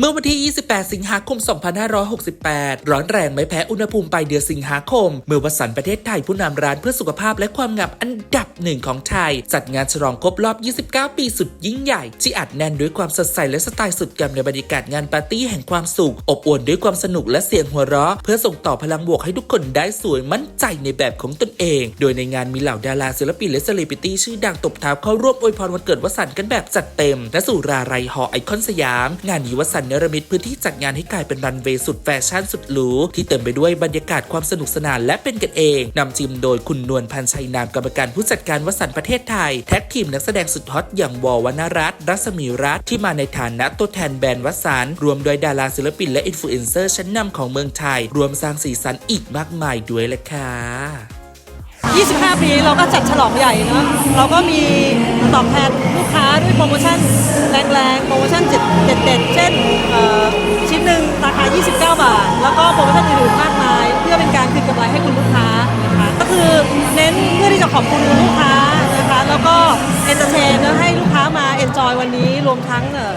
เมื่อวันที่ 28 สิงหาคม 2568 ร้อนแรงไม่แพ้อุณหภูมิปลายเดือนสิงหาคม เมื่อวสันต์ประเทศไทยผู้นำร้านเพื่อสุขภาพและความงามอัน ดับหนึ่งของไทย จัดงานฉลองครบรอบ 29 ปีสุดยิ่งใหญ่ ที่อัดแน่นด้วยความสดใสและสไตล์สุดกำในบรรยากาศงานปาร์ตี้แห่งความสุข อบอวลด้วยความสนุกและเสียงหัวเราะ เพื่อส่งต่อพลังบวกให้ทุกคนได้สวยมั่นใจในแบบของตนเอง โดยในงานมีเหล่าดาราศิลปินและเซเลบริตี้ชื่อดังตบเท้าเข้าร่วมอวยพรวันเกิดวสันต์กันแบบจัดเต็มและสู่ราไรฮอไอคอนสยาม งานนี้วสันต์เนรมิตพื้นที่จัดงานให้กลายเป็นรันเวย์สุดแฟชั่นสุดหรูที่เต็มไปด้วยบรรยากาศความสนุกสนานและเป็นกันเองนำทีมโดยคุณนวลพันชัยนามกรรมการผผู้จัดการวสันประเทศไทย แท็กทีมนักแสดงสุดฮอตอย่างวอวรรณรัตน์รัศมีรัตน์ที่มาในฐานะตัวแทนแบรนด์วสันรวมโดยดาราศิลปินและอินฟลูเอนเซอร์ชั้นนำของเมืองไทย รวมสร้างสีสันอีกมากมายด้วยแหละค่ะ 25 ปีเราก็จัดฉลองใหญ่เนอะเราก็มีตอบแทนลูกค้าด้วยโปรโมชั่นแรงๆ โปรโมชั่นเด็ดๆ เช่นเอ่อชิ้นหนึ่งราคา 29 บาท แล้วก็โปรโมชั่นอื่นๆมากมาย เพื่อเป็นการคืนกำไรให้คุณลูกค้านะคะก็คือเน้นเพื่อ ที่จะขอบคุณลูกค้านะคะ แล้วก็เอนเตอร์เทนแล้วให้ลูกค้ามาเอนจอยวันนี้ รวมทั้งเอ่อ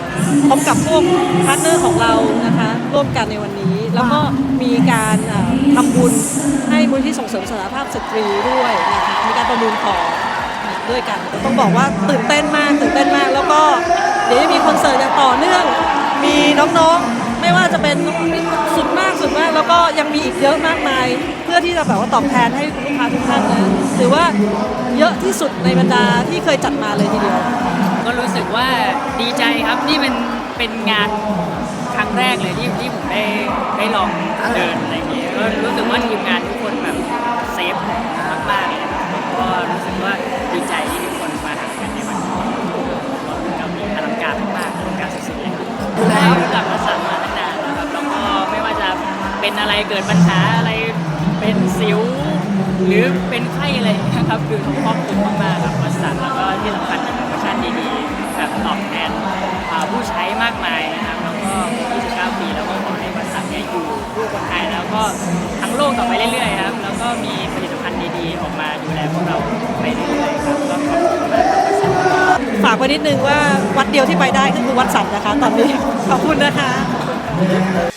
พบกับพวกพาร์ทเนอร์ของเรานะคะร่วมกันในวันนี้ แล้วก็มีการเอ่อทำบุญให้มูลที่ส่งเสริมสถานภาพสตรีด้วยนะคะมีการประมูลของด้วยกันต้องบอกว่าตื่นเต้นมากตื่นเต้นมาก แล้วก็เดี๋ยวจะมีคอนเสิร์ตอย่างต่อเนื่อง มีน้องๆไม่ว่าจะเป็นสุดม สุดมากแล้วก็ยังมีอีกเยอะมากมาย เพื่อที่จะแบบว่าตอบแทนให้ลูกค้าทุกท่านนะถือว่าเยอะที่สุดในบรรดาที่เคยจัดมาเลยทีเดียว ก็รู้สึกว่าดีใจครับนี่เป็นเป็นงานครั้งแรกเลยที่ที่ผมได้ได้ลองเดินอะไรอย่างเงี้ยก็รู้สึกว่าทีมงานทุกคนแบบเซฟ เป็นอะไรเกิดปัญหาอะไรเป็นสิว หรือเป็นไข้อะไรนะครับ คือเขาครอบคลุมมากๆครับวัสดุแล้วก็ที่สำคัญมีโปรโมชั่นดีๆแบบตอบแทนผู้ใช้มากมายนะครับแล้วก็29ปีแล้วก็ขอให้วัสดุเนี่ยอยู่คู่คนไทยแล้วก็ทั้งโลกต่อไปเรื่อยๆครับแล้วก็มีผลิตภัณฑ์ดีๆออกมาดูแลพวกเราไปเรื่อยๆครับก็ขอบคุณมากฝากไว้นิดนึงว่าวัดเดียวที่ไปได้ก็คือวัดสันนะคะ ตอนนี้ขอบคุณนะคะ